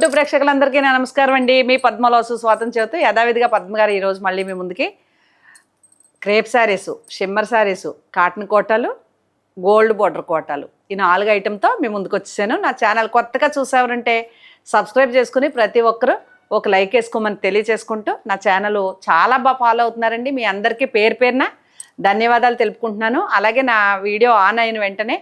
YouTube ప్రేక్షకులందరికీ నా నమస్కారం అండి. మీ పద్మలోసు స్వాతం చేతు యథావిధిగా పద్మ గారు ఈరోజు మళ్ళీ మీ ముందుకి crepe sarees shimmer sarees cotton కోటాలు గోల్డ్ బోర్డర్ కోటాలు ఈ నాలుగు ఐటెంతో మీ ముందుకు వచ్చేసాను. నా ఛానల్ కొత్తగా చూసేవారంటే సబ్స్క్రైబ్ చేసుకుని ప్రతి ఒక్కరు ఒక లైక్ వేసుకోమని తెలియచేసుకుంటూ నా ఛానల్ చాలా బాగా ఫాలో అవుతున్నారండి. మీ అందరికీ పేరు పేరున ధన్యవాదాలు తెలుపుకుంటున్నాను. అలాగే నా వీడియో ఆన్ అయిన వెంటనే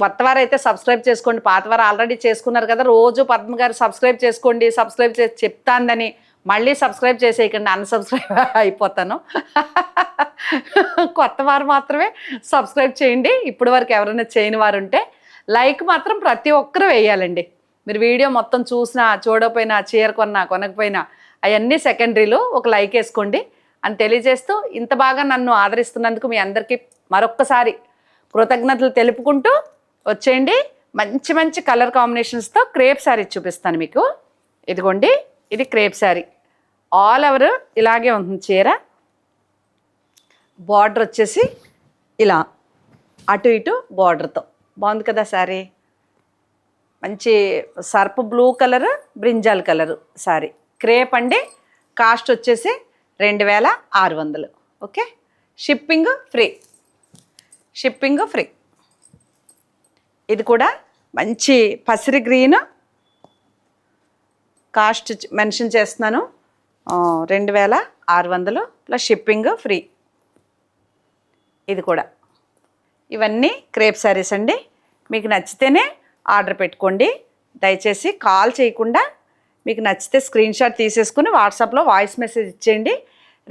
కొత్తవారు అయితే సబ్స్క్రైబ్ చేసుకోండి. పాతవారు ఆల్రెడీ చేసుకున్నారు కదా రోజు పద్మ గారు సబ్స్క్రైబ్ చేసుకోండి సబ్స్క్రైబ్ చేసి చెప్తాందని మళ్ళీ సబ్స్క్రైబ్ చేసేయకండి అన్సబ్స్క్రైబ్ అయిపోతాను. కొత్త వారు మాత్రమే సబ్స్క్రైబ్ చేయండి. ఇప్పటి వరకు ఎవరైనా చేయని వారు ఉంటే లైక్ మాత్రం ప్రతి ఒక్కరు వేయాలండి. మీరు వీడియో మొత్తం చూసినా చూడకపోయినా చీర కొన్నా కొనకపోయినా అవన్నీ సెకండరీలు ఒక లైక్ వేసుకోండి. అని తెలియజేస్తూ ఇంత బాగా నన్ను ఆదరిస్తున్నందుకు మీ అందరికీ మరొక్కసారి కృతజ్ఞతలు తెలుపుకుంటూ వచ్చేయండి. మంచి మంచి కలర్ కాంబినేషన్స్తో క్రేప్ శారీ చూపిస్తాను మీకు. ఇదిగోండి ఇది క్రేప్ శారీ. ఆల్ ఓవర్ ఇలాగే ఉంటుంది చీర. బార్డర్ వచ్చేసి ఇలా అటు ఇటు బార్డర్తో బాగుంది కదా శారీ? మంచి SERP blue colour brinjal colour saree crepe అండి కాస్ట్ వచ్చేసి రెండు వేల ఆరు వందలు. Okay? Shipping free. Shipping free ఇది కూడా మంచి పసిరి గ్రీన్ కాస్ట్ మెన్షన్ చేస్తున్నాను. రెండు వేల ఆరు వందలు ప్లస్ షిప్పింగ్ ఫ్రీ ఇది కూడా. ఇవన్నీ క్రేప్ శారీస్ అండి. మీకు నచ్చితేనే ఆర్డర్ పెట్టుకోండి. దయచేసి కాల్ చేయకుండా మీకు నచ్చితే స్క్రీన్ షాట్ తీసేసుకుని వాట్సాప్లో వాయిస్ మెసేజ్ ఇచ్చేయండి.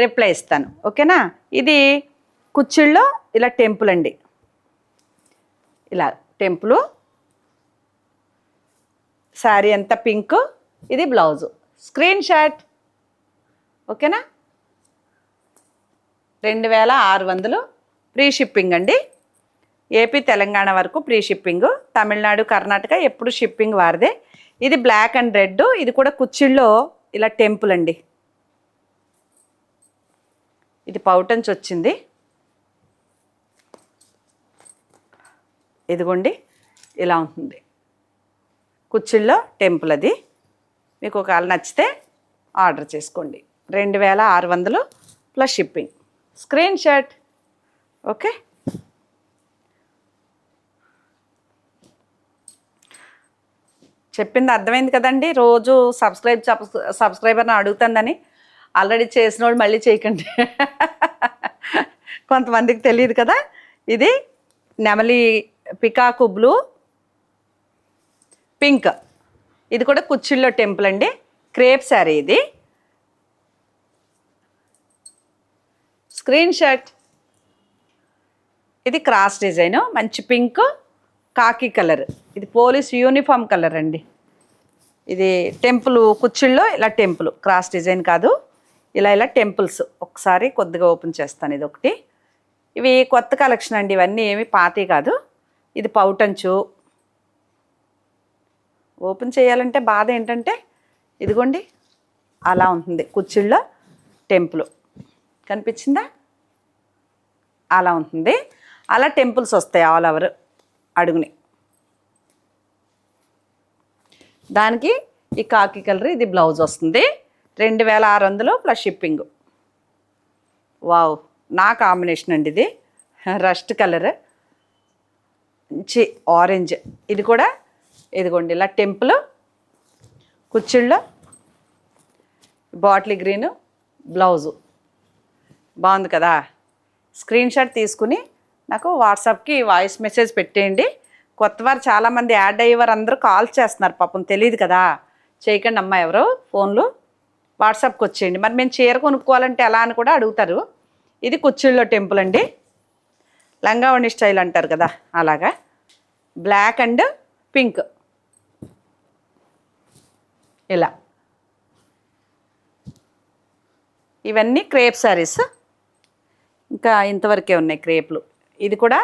రిప్లై ఇస్తాను. ఓకేనా? ఇది కుచ్చిళ్ళలో ఇలా టెంపుల్ అండి ఇలా టెంపుల్. శారీ అంతా పింక్ ఇది బ్లౌజు. Screen shot. ఓకేనా? రెండు వేల ఆరు వందలు ఫ్రీ షిప్పింగ్ అండి. ఏపీ తెలంగాణ వరకు ఫ్రీ షిప్పింగ్. తమిళనాడు కర్ణాటక ఎప్పుడు షిప్పింగ్ వారిదే. ఇది బ్లాక్ అండ్ రెడ్ ఇది కూడా కుచ్చిళ్ళలో ఇలా టెంపుల్ అండి ఇది పౌటన్స్ వచ్చింది ఇదిగోండి ఇలా ఉంటుంది. కుచ్చిళ్ళో టెంపుల్ అది. మీకు ఒకవేళ నచ్చితే ఆర్డర్ చేసుకోండి. రెండు వేల ఆరు వందలు plus shipping. Screenshot. Okay? చెప్పింది అర్థమైంది కదండి. రోజు సబ్స్క్రైబ్ సబ్స్క్రైబర్ని అడుగుతుందని ఆల్రెడీ చేసిన వాళ్ళు మళ్ళీ చేయకండి. కొంతమందికి తెలియదు కదా. ఇది నెమలి పికాకు బ్లూ పింక్. ఇది కూడా కుచ్చిళ్ళో టెంపుల్ అండి. క్రేప్ శారీ ఇది. Screenshot. ఇది క్రాస్ డిజైన్. మంచి పింక్ కాకి కలర్. ఇది పోలీస్ యూనిఫామ్ కలర్ అండి. ఇది టెంపుల్ కుచ్చిళ్ళు ఇలా టెంపుల్. క్రాస్ డిజైన్ కాదు. ఇలా ఇలా టెంపుల్స్. ఒకసారి కొద్దిగా ఓపెన్ చేస్తాను ఇది ఒకటి ఇవి కొత్త కలెక్షన్ అండి. ఇవన్నీ ఏమి పాతవి కాదు. ఇది పౌటంచు. ఓపెన్ చేయాలంటే బాధ ఏంటంటే ఇదిగోండి అలా ఉంటుంది. కుర్చీల్లో టెంపుల్. కనిపించిందా? అలా ఉంటుంది. అలా టెంపుల్స్ వస్తాయి ఆల్ ఓవర్ అడుగుని. దానికి ఈ కాకి కలర్ ఇది బ్లౌజ్ వస్తుంది. రెండు వేల ఆరు వందలు ప్లస్ షిప్పింగ్. వావ్ నా కాంబినేషన్ అండి ఇది. Rust colour. మంచి ఆరెంజ్ ఇది కూడా ఇదిగోండి ఇలా టెంపుల్ కుచ్చిళ్ళ బాటిల్ గ్రీన్ బ్లౌజు. బాగుంది కదా? స్క్రీన్ షాట్ తీసుకుని నాకు వాట్సాప్కి వాయిస్ మెసేజ్ పెట్టేయండి. కొత్త వారు చాలామంది యాడ్ అయ్యేవారు అందరూ కాల్ చేస్తున్నారు పాపం తెలియదు కదా? చేయకండి అమ్మ ఎవరు ఫోన్లు. వాట్సాప్కి వచ్చేయండి. మరి మేము చీర కొనుక్కోవాలంటే ఎలా అని కూడా అడుగుతారు. ఇది కుచ్చిళ్ళలో టెంపుల్ అండి. లంగావణి స్టైల్ అంటారు కదా అలాగా? Black and pink. ఇలా. ఇవన్నీ క్రేప్ శారీస్. ఇంకా ఇంతవరకే ఉన్నాయి క్రేప్లు. ఇది కూడా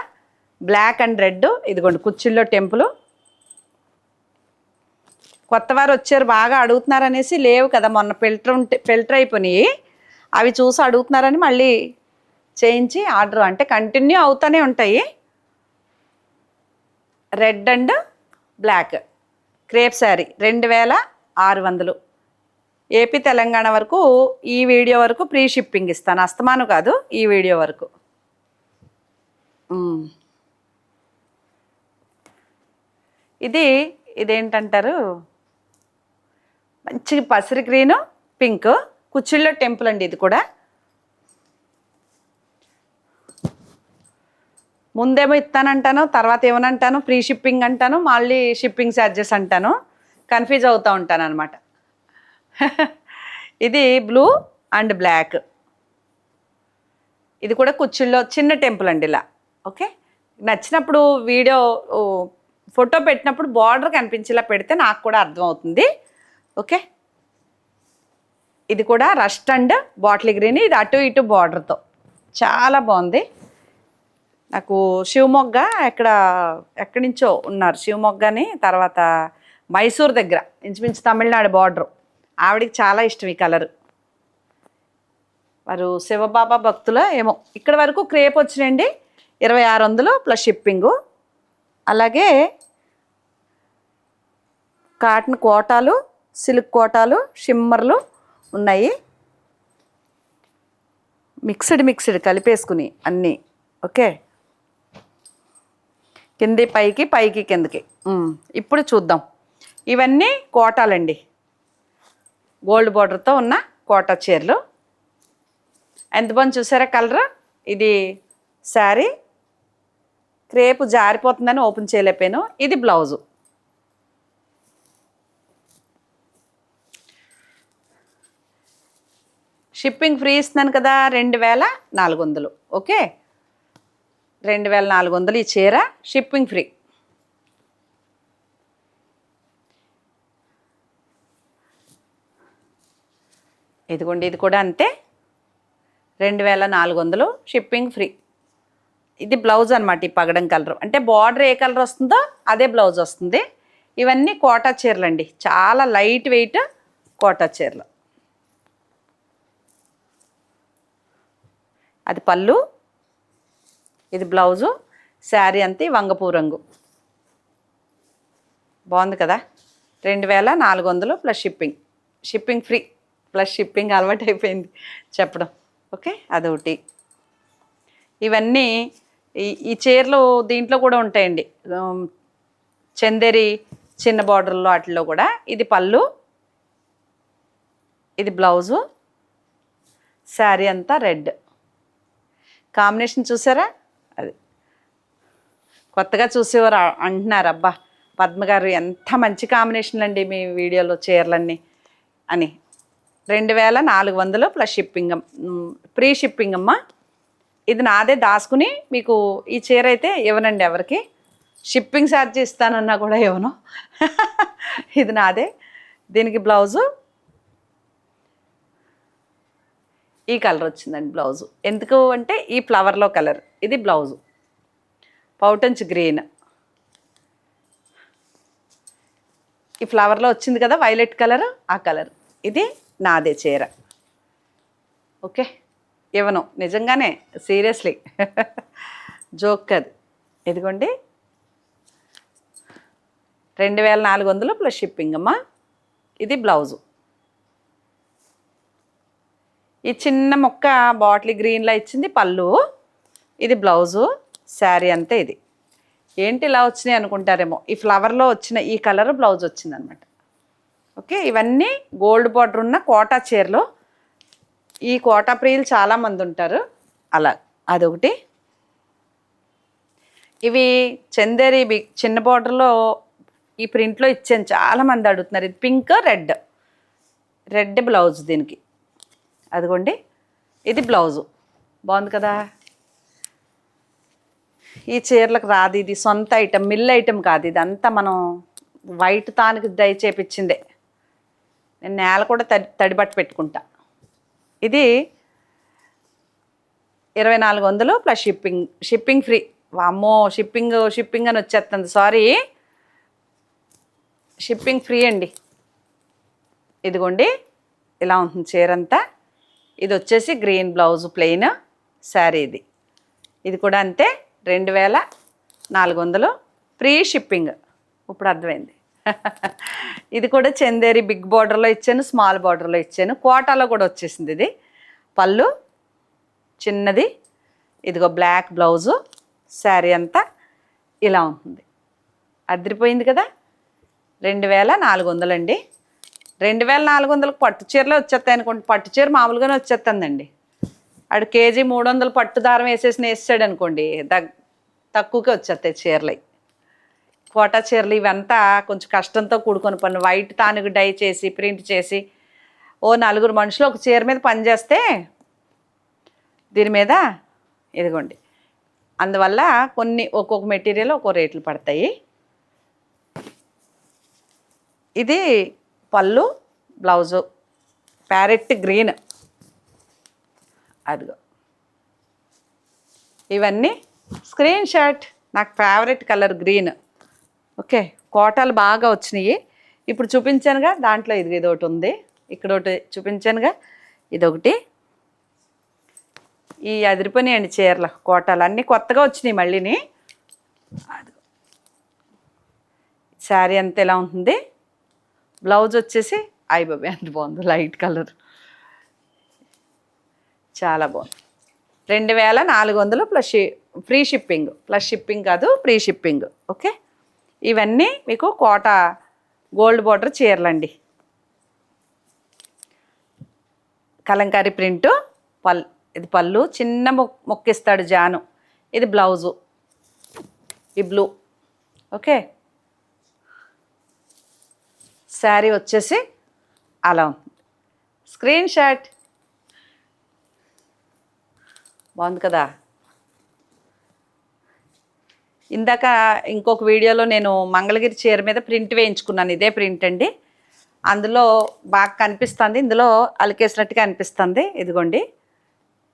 బ్లాక్ అండ్ రెడ్ ఇదిగోండి కుర్చీల్లో టెంపుల్. కొత్త వారు వచ్చారు బాగా అడుగుతున్నారనేసి లేవు కదా మొన్న ఫిల్టర్ ఉంటే ఫిల్టర్ అయిపోయినాయి. అవి చూసి అడుగుతున్నారని మళ్ళీ చేయించి ఆర్డర్ అంటే కంటిన్యూ అవుతూనే ఉంటాయి. Red and black crepe saree రెండు వేల ఆరు వందలు. ఏపీ తెలంగాణ వరకు ఈ వీడియో వరకు ప్రీ షిప్పింగ్ ఇస్తాను. అస్తమాను కాదు ఈ వీడియో వరకు. ఇది ఇదేంటంటారు? మంచి పసిరి గ్రీను పింక్. కుచ్చిళ్ళ టెంపుల్ అండి ఇది కూడా. ముందేమో ఇస్తానంటాను తర్వాత ఏమనంటాను ఫ్రీ షిప్పింగ్ అంటాను మళ్ళీ షిప్పింగ్ ఛార్జెస్ అంటాను. కన్ఫ్యూజ్ అవుతూ ఉంటాను అనమాట ఇది బ్లూ అండ్ బ్లాక్ ఇది కూడా కుచ్చిళ్ళో చిన్న టెంపుల్ అండి ఇలా. ఓకే? నచ్చినప్పుడు వీడియో ఫోటో పెట్టినప్పుడు బార్డర్ కనిపించేలా పెడితే నాకు కూడా అర్థమవుతుంది. ఓకే? ఇది కూడా రస్ట్ అండ్ బాటిల్ గ్రీన్. ఇది అటు ఇటు బార్డర్తో. చాలా బాగుంది. నాకు శివమొగ్గ ఎక్కడ ఎక్కడి నుంచో ఉన్నారు శివమొగ్గని తర్వాత మైసూర్ దగ్గర ఇంచుమించు తమిళనాడు బార్డర్. ఆవిడికి చాలా ఇష్టం ఈ కలర్. వారు శివబాబా భక్తుల ఏమో. ఇక్కడ వరకు క్రేప్ వచ్చినాయండి ఇరవై ఆరు వందలు ప్లస్ షిప్పింగు. అలాగే కాటన్ కోటాలు సిల్క్ కోటాలు షిమ్మర్లు ఉన్నాయి. మిక్స్డ్ మిక్స్డ్ కలిపేసుకుని అన్నీ. ఓకే? కింది పైకి పైకి కిందకి. ఇప్పుడు చూద్దాం. ఇవన్నీ కోటాలండి. గోల్డ్ బార్డర్తో ఉన్న కోటా చీరలు. ఎంత బాగుంది చూసారా కలర్? ఇది శారీ. క్రేపు జారిపోతుందని ఓపెన్ చేయలేకపోయాను. ఇది బ్లౌజు. షిప్పింగ్ ఫ్రీ ఇస్తున్నాను కదా రెండు వేల నాలుగు వందలు. ఓకే? రెండు వేల నాలుగు వందలు ఈ చీర షిప్పింగ్ ఫ్రీ. ఇదిగోండి ఇది కూడా అంతే. రెండు వేల నాలుగు వందలు షిప్పింగ్ ఫ్రీ. ఇది బ్లౌజ్ అనమాట ఈ పగడం కలర్. అంటే బార్డర్ ఏ కలర్ వస్తుందో అదే బ్లౌజ్ వస్తుంది. ఇవన్నీ కోటా చీరలు అండి చాలా లైట్ వెయిట్ కోటా చీరలు. అది పళ్ళు ఇది బ్లౌజు శారీ అంతే వంగపూ రంగు. బాగుంది కదా? రెండు వేల నాలుగు వందలు plus shipping. Shipping free. Plus shipping అలవాటు అయిపోయింది చెప్పడం. ఓకే? అదొకటి. ఇవన్నీ ఈ ఈ చీరలు దీంట్లో కూడా ఉంటాయండి. చందేరి చిన్న బార్డర్లో వాటిల్లో కూడా. ఇది పళ్ళు ఇది బ్లౌజు శారీ అంతా రెడ్. కాంబినేషన్ చూసారా? అది. కొత్తగా చూసేవారు అంటున్నారు అబ్బా పద్మ గారు ఎంత మంచి కాంబినేషన్లు అండి మీ వీడియోలో చీరలన్నీ అని. రెండు వేల నాలుగు వందలు ప్లస్ షిప్పింగ్ ప్రీ షిప్పింగ్ అమ్మా. ఇది నాదే దాచుకుని మీకు ఈ చీర అయితే ఇవ్వనండి ఎవరికి. షిప్పింగ్ ఛార్జ్ ఇస్తానన్నా కూడా ఇవ్వను. ఇది నాదే. దీనికి బ్లౌజు ఈ కలర్ వచ్చిందండి బ్లౌజు. ఎందుకు అంటే ఈ ఫ్లవర్లో కలర్. ఇది బ్లౌజు. పౌటంచ్ గ్రీన్ ఈ ఫ్లవర్లో వచ్చింది కదా వైలెట్ కలర్ ఆ కలర్. ఇది నాదే చీర. ఓకే? ఇవ్వను. నిజంగానే సీరియస్లీ జోక్ అది. ఇదిగోండి. రెండు వేల నాలుగు వందలు ప్లస్ షిప్పింగ్ అమ్మా. ఇది బ్లౌజు. ఈ చిన్న మొక్క బాటిల్ గ్రీన్లో ఇచ్చింది పళ్ళు. ఇది బ్లౌజు శారీ అంతే ఇది. ఏంటి ఇలా వచ్చినాయి అనుకుంటారేమో. ఈ ఫ్లవర్లో వచ్చిన ఈ కలర్ బ్లౌజ్ వచ్చిందనమాట. ఓకే ఇవన్నీ గోల్డ్ బార్డర్ ఉన్న కోటా చీరలు. ఈ కోటా ప్రియులు చాలామంది ఉంటారు. అలా అదొకటి. ఇవి చందేరి బి చిన్న బార్డర్లో ఈ ప్రింట్లో ఇచ్చాను చాలామంది అడుగుతున్నారు. ఇది పింక్ రెడ్. రెడ్ బ్లౌజ్ దీనికి. అదిగోండి. ఇది బ్లౌజు. బాగుంది కదా? ఈ చీరలకు రాదు ఇది సొంత ఐటెం మిల్ ఐటెం కాదు ఇదంతా మనం వైట్ తానికి దయ చేపించిందే నేను నేల కూడా తడి తడిబట్ట పెట్టుకుంటా. ఇది ఇరవై నాలుగు వందలు ప్లస్ షిప్పింగ్ షిప్పింగ్ ఫ్రీ. వామ్మో షిప్పింగ్ షిప్పింగ్ అని వచ్చేస్తుంది సారీ. షిప్పింగ్ ఫ్రీ అండి. ఇదిగోండి. ఇలా ఉంటుంది చీర అంతా ఇది వచ్చేసి గ్రీన్ బ్లౌజ్ ప్లెయిన్ శారీ ఇది. ఇది కూడా అంతే రెండు వేల నాలుగు వందలు ఫ్రీ షిప్పింగ్. ఇప్పుడు అర్థమైంది. ఇది కూడా చందేరి బిగ్ బార్డర్లో ఇచ్చాను స్మాల్ బార్డర్లో ఇచ్చాను. కోటాలో కూడా వచ్చేసింది ఇది. పళ్ళు చిన్నది ఇదిగో బ్లాక్ బ్లౌజు శారీ అంతా ఇలా ఉంటుంది. అదిరిపోయింది కదా? రెండు వేల నాలుగు వందలండి. రెండు వేల నాలుగు వందలకు పట్టు చీరలే వచ్చేస్తాయి అనుకోండి పట్టు చీర మామూలుగానే వచ్చేస్తుందండి. ఆడు కేజీ మూడు వందలు పట్టు దారం వేసేసి వేసాడు అనుకోండి దగ్ తక్కువకే వచ్చేస్తాయి చీరలు. కోటా చీరలు ఇవంతా కొంచెం కష్టంతో కూడుకొని పని వైట్ తానుగు డై చేసి ప్రింట్ చేసి ఓ నలుగురు మనుషులు ఒక చీర మీద పని చేస్తే దీని మీద ఇదిగోండి. అందువల్ల కొన్ని ఒక్కొక్క మెటీరియల్ ఒక్కో రేట్లు పడతాయి. ఇది పళ్ళు బ్లౌజు. Parrot green. అదిగో. ఇవన్నీ స్క్రీన్ షాట్. నాకు ఫేవరెట్ కలర్ గ్రీన్. ఓకే కోటాలు బాగా వచ్చినాయి. ఇప్పుడు చూపించానుగా దాంట్లో ఇది ఇది ఒకటి ఉంది. ఇక్కడ ఒకటి చూపించానుగా ఇదొకటి. ఈ అదిరిపోయినాయండి చీరలు కోటాలు. అన్నీ కొత్తగా వచ్చినాయి మళ్ళీని. అది శారీ అంతా ఎలా ఉంటుంది? బ్లౌజ్ వచ్చేసి ఐ బాబీ ఎంత బాగుంది లైట్ కలర్. చాలా బాగుంది. రెండు వేల నాలుగు వందలు plus free shipping. Plus shipping కాదు ఫ్రీ షిప్పింగ్. ఓకే? ఇవన్నీ మీకు కోట గోల్డ్ బార్డర్ చీరలండి. కలంకారీ ప్రింటు పల్ ఇది పళ్ళు చిన్న మొక్ మొక్కిస్తాడు జాను. ఇది బ్లౌజు. ఈ బ్లూ. ఓకే? శారీ వచ్చేసి అలా ఉంది. Screen shot. బాగుంది కదా? ఇందాక ఇంకొక వీడియోలో నేను మంగళగిరి చీర మీద ప్రింట్ వేయించుకున్నాను. ఇదే ప్రింట్ అండి. అందులో బాగా కనిపిస్తుంది. ఇందులో అలికేసినట్టుగా అనిపిస్తుంది. ఇదిగోండి.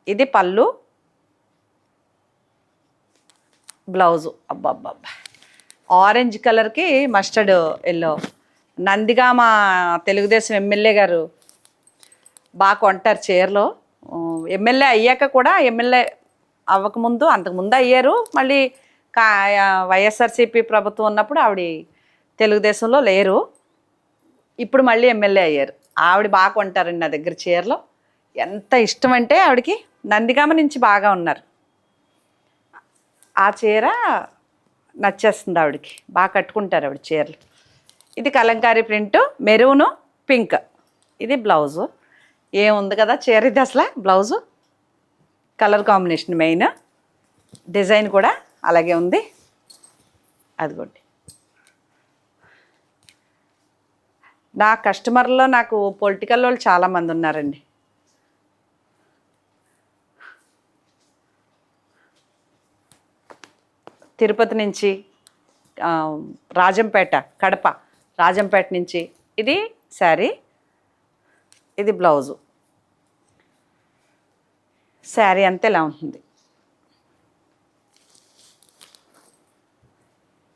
ఇది పళ్ళు. బ్లౌజు. అబ్బబ్బబ్బా. ఆరెంజ్ కలర్కి మస్టర్డ్ ఎల్లో. నందిగా మా తెలుగుదేశం ఎమ్మెల్యే గారు బాగా కొంటారు చీరలో. ఎమ్మెల్యే అయ్యాక కూడా ఎమ్మెల్యే అవ్వకముందు అంతకుముందు అయ్యారు. మళ్ళీ కా వైఎస్ఆర్సీపీ ప్రభుత్వం ఉన్నప్పుడు ఆవిడ తెలుగుదేశంలో లేరు. ఇప్పుడు మళ్ళీ ఎమ్మెల్యే అయ్యారు. ఆవిడ బాగా కొంటారండి నా దగ్గర చీరలో. ఎంత ఇష్టం అంటే ఆవిడకి నందిగామ నుంచి బాగా ఉన్నారు. ఆ చీర నచ్చేస్తుంది ఆవిడకి. బాగా కట్టుకుంటారు ఆవిడ చీరలు. ఇది కలంకారీ ప్రింట్ మెరూను పింక్. ఇది బ్లౌజు. ఏముంది కదా చీర ఇది అసలు? Blouse. Colour combination main. Design కూడా అలాగే ఉంది. అదిగోండి. నా కస్టమర్లో నాకు పొలిటికల్ వాళ్ళు చాలామంది ఉన్నారండి. తిరుపతి నుంచి రాజంపేట కడప. రాజంపేట నుంచి ఇది శారీ ఇది బ్లౌజు. శారీ అంతా ఇలా ఉంటుంది.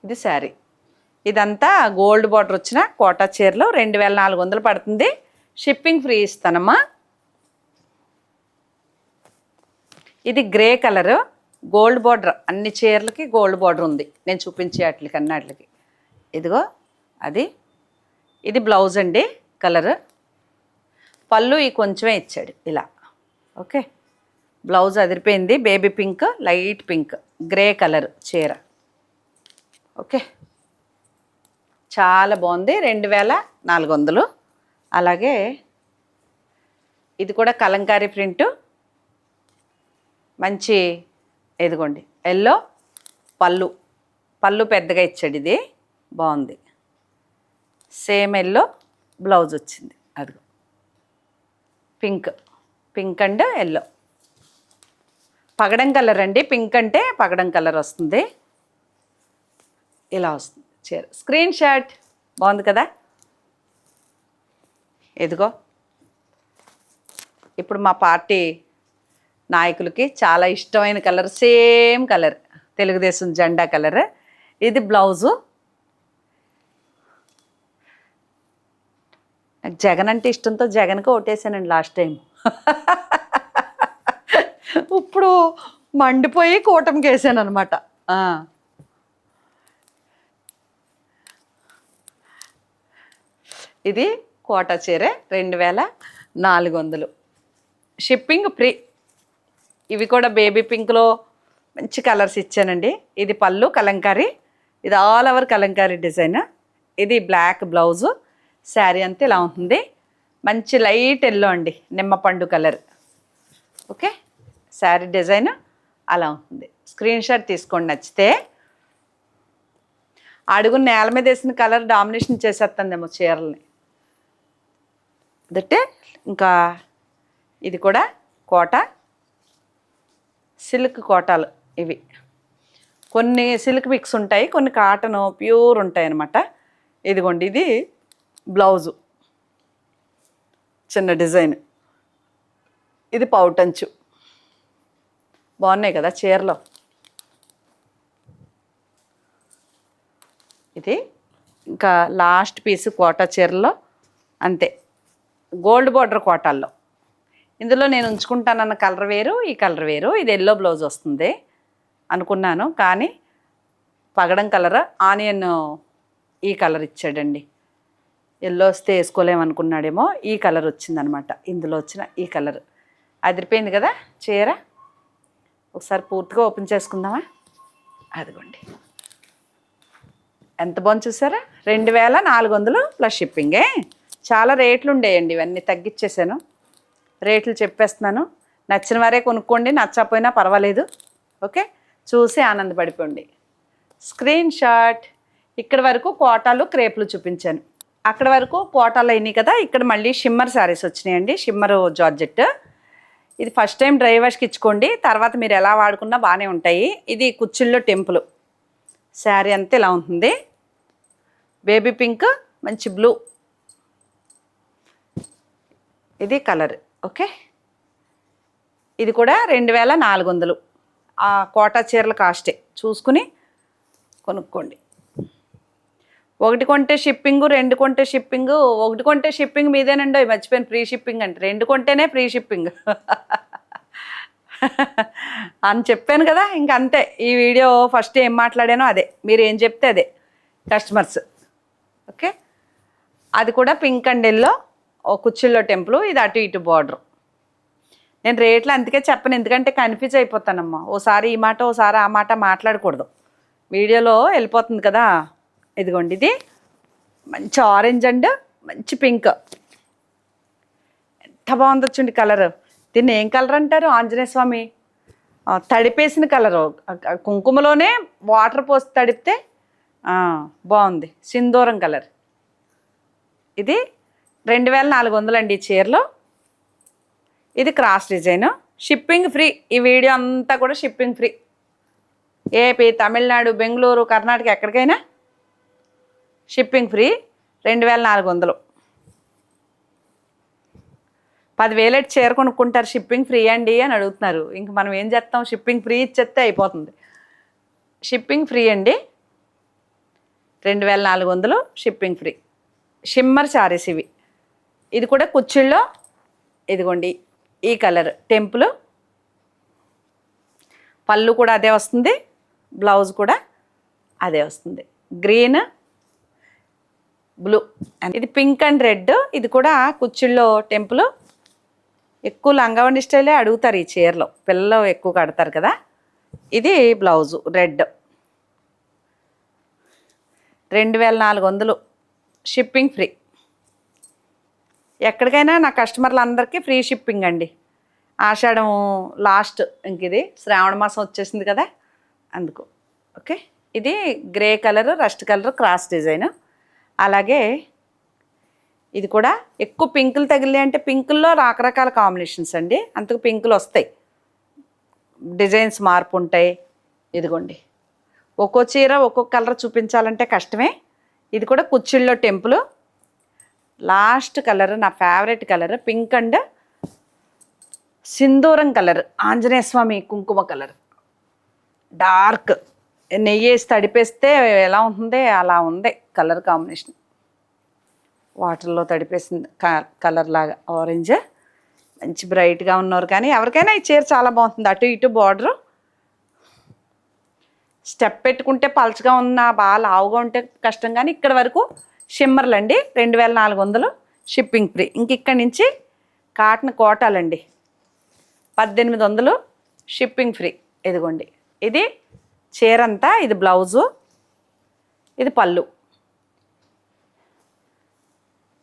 ఇది శారీ. ఇదంతా గోల్డ్ బార్డర్ వచ్చిన కోటా చీరలో రెండు వేల నాలుగు వందలు పడుతుంది. షిప్పింగ్ ఫ్రీ ఇస్తానమ్మా. ఇది గ్రే కలరు గోల్డ్ బార్డర్. అన్ని చీరలకి గోల్డ్ బార్డర్ ఉంది. నేను చూపించే వాటికి అన్నిటికి ఇదిగో అది. ఇది బ్లౌజ్ అండి కలర్. పళ్ళు ఈ కొంచెమే ఇచ్చాడు ఇలా. ఓకే. బ్లౌజ్ అదిరిపోయింది baby pink light pink grey colour చీర. ఓకే. చాలా బాగుంది రెండు వేల నాలుగు వందలు. అలాగే ఇది కూడా కలంకారీ ప్రింట్. మంచి ఎదుగోండి ఎల్లో పళ్ళు. పళ్ళు పెద్దగా ఇచ్చాడు ఇది. బాగుంది. సేమ్ ఎల్లో బ్లౌజ్ వచ్చింది. అదిగో. Pink pink and yellow. పగడం కలర్ అండి. పింక్ అంటే పగడం కలర్ వస్తుంది. ఇలా వస్తుంది. చీర. Screen shot. బాగుంది కదా? ఎదుగో ఇప్పుడు మా పార్టీ నాయకులకి చాలా ఇష్టమైన కలర్. Same colour. తెలుగుదేశం జెండా కలర్. ఇది బ్లౌజు. నాకు జగన్ అంటే ఇష్టంతో జగన్కి ఓటేసానండి లాస్ట్ టైం. ఇప్పుడు మండిపోయి కూటమికి వేసాను అనమాట ఇది కోట చీర రెండు వేల నాలుగు వందలు షిప్పింగ్ ఫ్రీ. ఇవి కూడా బేబీ పింక్లో మంచి కలర్స్ ఇచ్చానండి. ఇది పళ్ళు కలంకారీ. ఇది ఆల్ ఓవర్ కలంకారీ డిజైన్. ఇది బ్లాక్ బ్లౌజు. శారీ అంతా ఇలా ఉంటుంది. మంచి లైట్ ఎల్లో అండి నిమ్మపండు కలర్. ఓకే? శారీ డిజైన్ అలా ఉంటుంది. స్క్రీన్ షాట్ తీసుకోండి నచ్చితే. అడుగు నేల మీద వేసిన కలర్ డామినేషన్ చేసేస్తుందేమో చీరల్ని. అదట్టే ఇంకా ఇది కూడా కోట. సిల్క్ కోటాలు ఇవి. కొన్ని సిల్క్ మిక్స్ ఉంటాయి కొన్ని కాటన్ ప్యూర్ ఉంటాయి అన్నమాట ఇదిగోండి ఇది బ్లౌజు. చిన్న డిజైన్. ఇది పౌటంచు బాగున్నాయి కదా చీరలో? ఇది ఇంకా లాస్ట్ పీస్ కోటా చీరలో అంతే. గోల్డ్ బార్డర్ కోటాల్లో ఇందులో నేను ఉంచుకుంటానన్న కలర్ వేరు ఈ కలర్ వేరు. ఇది ఎల్లో బ్లౌజ్ వస్తుంది అనుకున్నాను. కానీ పగడం కలర్ ఆనియన్ ఈ కలర్ ఇచ్చాడండి. ఎల్లో వస్తే వేసుకోలేమనుకున్నాడేమో ఈ కలర్ వచ్చిందనమాట. ఇందులో వచ్చిన ఈ కలర్ అదిరిపోయింది కదా చీర? ఒకసారి పూర్తిగా ఓపెన్ చేసుకుందామా? అదిగోండి. ఎంత బాగుంది చూసారా? రెండు వేల నాలుగు వందలు ప్లస్ షిప్పింగే చాలా రేట్లు ఉండేయండి ఇవన్నీ తగ్గించేసాను రేట్లు చెప్పేస్తున్నాను. నచ్చిన వారే కొనుక్కోండి నచ్చకపోయినా పర్వాలేదు. ఓకే? చూసి ఆనందపడిపోండి. స్క్రీన్ షాట్ ఇక్కడ వరకు కోటాలు క్రేపులు చూపించాను. అక్కడ వరకు కోటాలు అయినాయి కదా ఇక్కడ మళ్ళీ షిమ్మర్ శారీస్ వచ్చినాయండి షిమ్మర్ జార్జెట్. ఇది ఫస్ట్ టైం డ్రై వాష్కి ఇచ్చుకోండి తర్వాత మీరు ఎలా వాడుకున్నా బాగానే ఉంటాయి. ఇది కుచ్చుల్లో టెంపుల్. శారీ అంతా ఇలా ఉంటుంది. బేబీ పింక్ మంచి బ్లూ. ఇది కలర్ ఓకే? ఇది కూడా రెండు వేల నాలుగు వందలు. ఆ కోటా చీరల కాస్టే. చూసుకుని కొనుక్కోండి. ఒకటి కొంటే షిప్పింగ్ రెండు కొంటే షిప్పింగ్ ఒకటి కొంటే షిప్పింగ్ మీదేనండి అవి మర్చిపోయిన ఫ్రీ షిప్పింగ్ అంటే. రెండు కొంటేనే ఫ్రీ షిప్పింగ్ అని చెప్పాను కదా ఇంక అంతే. ఈ వీడియో ఫస్ట్ ఏం మాట్లాడానో అదే. మీరు ఏం చెప్తే అదే. కస్టమర్స్ ఓకే అది కూడా పింక్ అండ్ ఎల్లో ఓ కుచ్చిల్లో టెంపుల్ ఇది అటు ఇటు బార్డర్ నేను రేట్లు అందుకే చెప్పను ఎందుకంటే కన్ఫ్యూజ్ అయిపోతానమ్మా. ఓసారి ఈ మాట ఓసారి ఆ మాట మాట్లాడకూడదు. వీడియోలో వెళ్ళిపోతుంది కదా. ఇదిగోండి ఇది. మంచి ఆరెంజ్ అండ్ మంచి పింక్ ఎంత బాగుందో చూడండి కలర్ దీన్ని ఏం కలర్ అంటారు ఆంజనేయ స్వామి? తడిపేసిన కలరు కుంకుమలోనే వాటర్ పోసి తడిపితే బాగుంది. సింధూరం కలర్ ఇది రెండు వేల నాలుగు వందలండి ఈ చీరలో. ఇది క్రాస్ డిజైన్ షిప్పింగ్ ఫ్రీ ఈ వీడియో అంతా కూడా shipping free AP Tamil Nadu Bengaluru Karnataka ఎక్కడికైనా షిప్పింగ్ ఫ్రీ రెండు వేల నాలుగు వందలు. పదివేలెట్ చీర కొనుక్కుంటారు షిప్పింగ్ ఫ్రీ అండి అని అడుగుతున్నారు. ఇంక మనం ఏం చేస్తాం? షిప్పింగ్ ఫ్రీ ఇచ్చేస్తే అయిపోతుంది. షిప్పింగ్ ఫ్రీ అండి. రెండు వేల నాలుగు వందలు షిప్పింగ్ ఫ్రీ. షిమ్మర్ శారీస్ ఇవి. ఇది కూడా కుచ్చిళ్ళలో ఇదిగోండి ఈ కలర్ టెంపుల్. పళ్ళు కూడా అదే వస్తుంది. బ్లౌజ్ కూడా అదే వస్తుంది. Green blue. ఇది పింక్ అండ్ రెడ్. ఇది కూడా కుచ్చిళ్ళలో టెంపుల్. ఎక్కువ లంగావణి స్టైలే అడుగుతారు ఈ చీరలో. పిల్లలు ఎక్కువ కడతారు కదా. ఇది బ్లౌజు రెడ్. రెండు వేల నాలుగు వందలు. షిప్పింగ్ ఫ్రీ ఎక్కడికైనా నా కస్టమర్లు అందరికీ ఫ్రీ షిప్పింగ్ అండి. ఆషాఢం లాస్ట్ ఇంక ఇది. శ్రావణ మాసం వచ్చేసింది కదా. అందుకు. ఓకే? ఇది grey colour rust colour cross design. అలాగే ఇది కూడా ఎక్కువ పింకులు తగిలి అంటే పింకుల్లో రకరకాల కాంబినేషన్స్ అండి. అందుకు పింకులు వస్తాయి. డిజైన్స్ మార్పు ఉంటాయి. ఇదిగోండి. ఒక్కో చీర ఒక్కొక్క కలర్ చూపించాలంటే కష్టమే. ఇది కూడా కుచ్చిళ్ళో టెంపుల్. లాస్ట్ కలర్ నా ఫేవరెట్ కలర్ పింక్ అండ్ సింధూరం కలర్ ఆంజనేయ స్వామి కుంకుమ కలర్. డార్క్. నెయ్యి వేసి తడిపేస్తే ఎలా ఉంటుంది అలా ఉంది కలర్ కాంబినేషన్. వాటర్లో తడిపేసింది కలర్ లాగా ఆరెంజ్. మంచి బ్రైట్గా ఉన్నారు కానీ ఎవరికైనా ఈ చీర చాలా బాగుంటుంది. అటు ఇటు బార్డరు. స్టెప్ పెట్టుకుంటే పలచగా ఉన్న బాగా లావుగా ఉంటే కష్టం కానీ ఇక్కడ వరకు షిమ్మర్లు అండి రెండు వేల నాలుగు వందలు షిప్పింగ్ ఫ్రీ. ఇంక ఇక్కడి నుంచి కాటన్ కోటాలండి. పద్దెనిమిది వందలు షిప్పింగ్ ఫ్రీ. ఇదిగోండి. ఇది చీర అంతా ఇది బ్లౌజు ఇది పళ్ళు.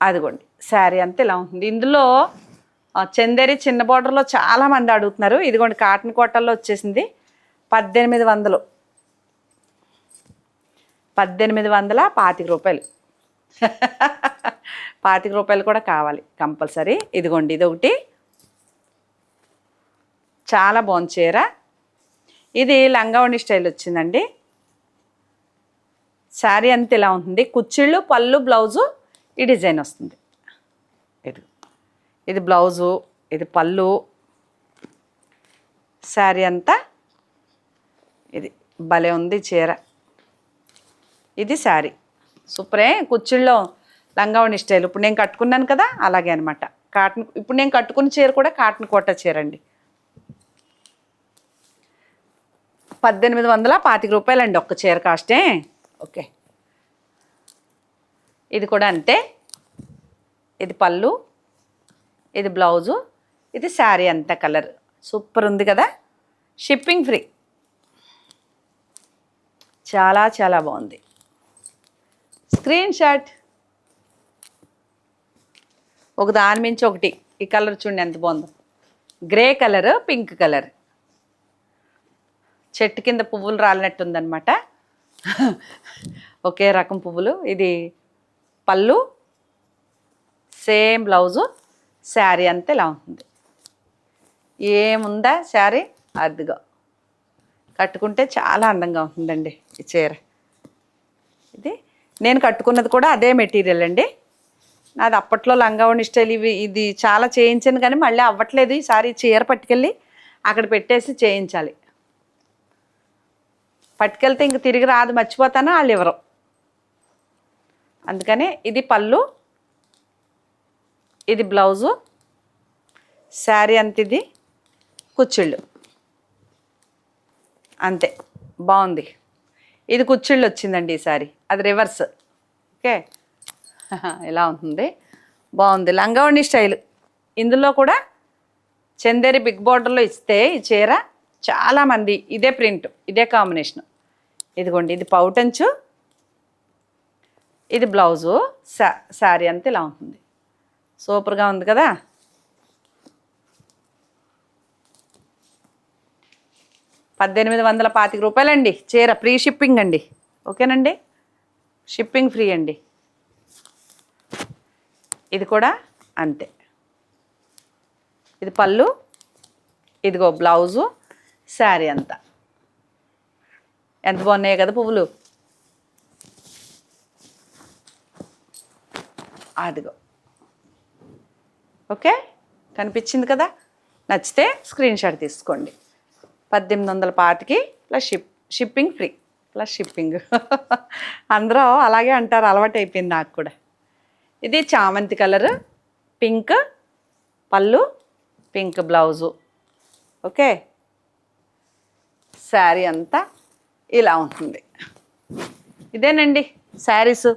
అదిగోండి శారీ అంతా ఇలా ఉంటుంది. ఇందులో చందేరి చిన్న బార్డర్లో చాలా మంది అడుగుతున్నారు. ఇదిగోండి కాటన్ కోటల్లో వచ్చేసింది పద్దెనిమిది వందలు. పద్దెనిమిది వందల పాతిక రూపాయలు. పాతిక రూపాయలు కూడా కావాలి కంపల్సరీ. ఇదిగోండి ఇది ఒకటి చాలా బాగుంది చీర. ఇది లంగావణి స్టైల్ వచ్చిందండి. శారీ అంత ఇలా ఉంటుంది. కుచ్చిళ్ళు పళ్ళు బ్లౌజు ఈ డిజైన్ వస్తుంది. ఇది. ఇది బ్లౌజు ఇది పళ్ళు. శారీ అంతా ఇది భలే ఉంది చీర. ఇది శారీ. సూపరే. కుచ్చిళ్ళలో లంగావణి స్టైల్. ఇప్పుడు నేను కట్టుకున్నాను కదా అలాగే అనమాట కాటన్ ఇప్పుడు నేను కట్టుకున్న చీర కూడా కాటన్ కోట చీర అండి. పద్దెనిమిది వందల పాతిక రూపాయలండి ఒక్క చీర కాస్టే. ఓకే. ఇది కూడా అంతే. ఇది పళ్ళు. ఇది బ్లౌజు. ఇది శారీ అంత కలర్. సూపర్ ఉంది కదా? Shipping free. చాలా చాలా బాగుంది. Screen shot. ఒక దాని మించి ఒకటి. ఈ కలర్ చూడండి ఎంత బాగుందో. Grey colour pink colour. చెట్టు కింద పువ్వులు రాలినట్టుందనమాట ఒకే రకం పువ్వులు. ఇది పళ్ళు సేమ్ బ్లౌజు శారీ అంతా ఇలా ఉంటుంది. ఏముందా శారీ? అదిగో. కట్టుకుంటే చాలా అందంగా ఉంటుందండి ఈ చీర. ఇది నేను కట్టుకున్నది కూడా అదే మెటీరియల్ అండి. నాది అప్పట్లో లంగావణి స్టైల్ ఇవి ఇది చాలా చేయించాను కానీ మళ్ళీ అవ్వట్లేదు ఈసారి చీర పట్టుకెళ్ళి అక్కడ పెట్టేసి చేయించాలి. పట్టుకెళ్తే ఇంక తిరిగి రాదు మర్చిపోతాను? వాళ్ళు ఇవ్వరు అందుకనే ఇది పళ్ళు ఇది బ్లౌజు శారీ అంత ఇది కుచ్చిళ్ళు. అంతే బాగుంది. ఇది కుచ్చిళ్ళు వచ్చిందండి ఈసారి అది రివర్స్. ఓకే? ఇలా ఉంటుంది. బాగుంది లంగావణి స్టైల్. ఇందులో కూడా చందేరి బిగ్ బార్డర్లో ఇస్తే ఈ చీర చాలామంది ఇదే ప్రింట్ ఇదే కాంబినేషన్. ఇదిగోండి ఇది పౌటంచు ఇది బ్లౌజు శా శారీ అంతా ఇలా ఉంటుంది. సూపర్గా ఉంది కదా? పద్దెనిమిది వందల పాతిక రూపాయలండి. చీర ఫ్రీ షిప్పింగ్ అండి. ఓకేనండి? షిప్పింగ్ ఫ్రీ అండి. ఇది కూడా అంతే. ఇది పళ్ళు ఇదిగో బ్లౌజు శారీ అంతా. ఎంత బాగున్నాయి కదా పువ్వులు? అదిగో. ఓకే? కనిపించింది కదా? నచ్చితే స్క్రీన్ షాట్ తీసుకోండి. పద్దెనిమిది వందల పాతికి plus ship shipping free plus shipping. అందరూ అలాగే అంటారు అలవాటు అయిపోయింది నాకు కూడా. ఇది చామంతి కలర్ పింక్ పళ్ళు పింక్ బ్లౌజు. ఓకే? శారీ అంతా ఇలా ఉంటుంది. ఇదేనండి శారీస్.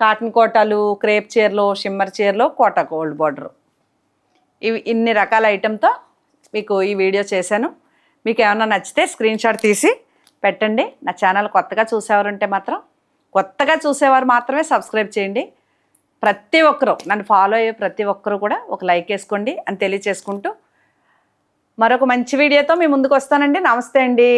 కాటన్ కోటాలు క్రేప్ చీరలు షిమ్మర్ చీరలు కోటా గోల్డ్ బార్డర్. ఇవి ఇన్ని రకాల ఐటెంతో మీకు ఈ వీడియో చేశాను. మీకు ఏమైనా నచ్చితే స్క్రీన్ షాట్ తీసి పెట్టండి. నా ఛానల్ కొత్తగా చూసేవారుంటే మాత్రం కొత్తగా చూసేవారు మాత్రమే సబ్స్క్రైబ్ చేయండి. ప్రతి ఒక్కరూ నన్ను ఫాలో అయ్యే ప్రతి ఒక్కరూ కూడా ఒక లైక్ వేసుకోండి అని తెలియచేసుకుంటూ మరొక మంచి వీడియోతో మీ ముందుకు వస్తానండి. నమస్తే అండి.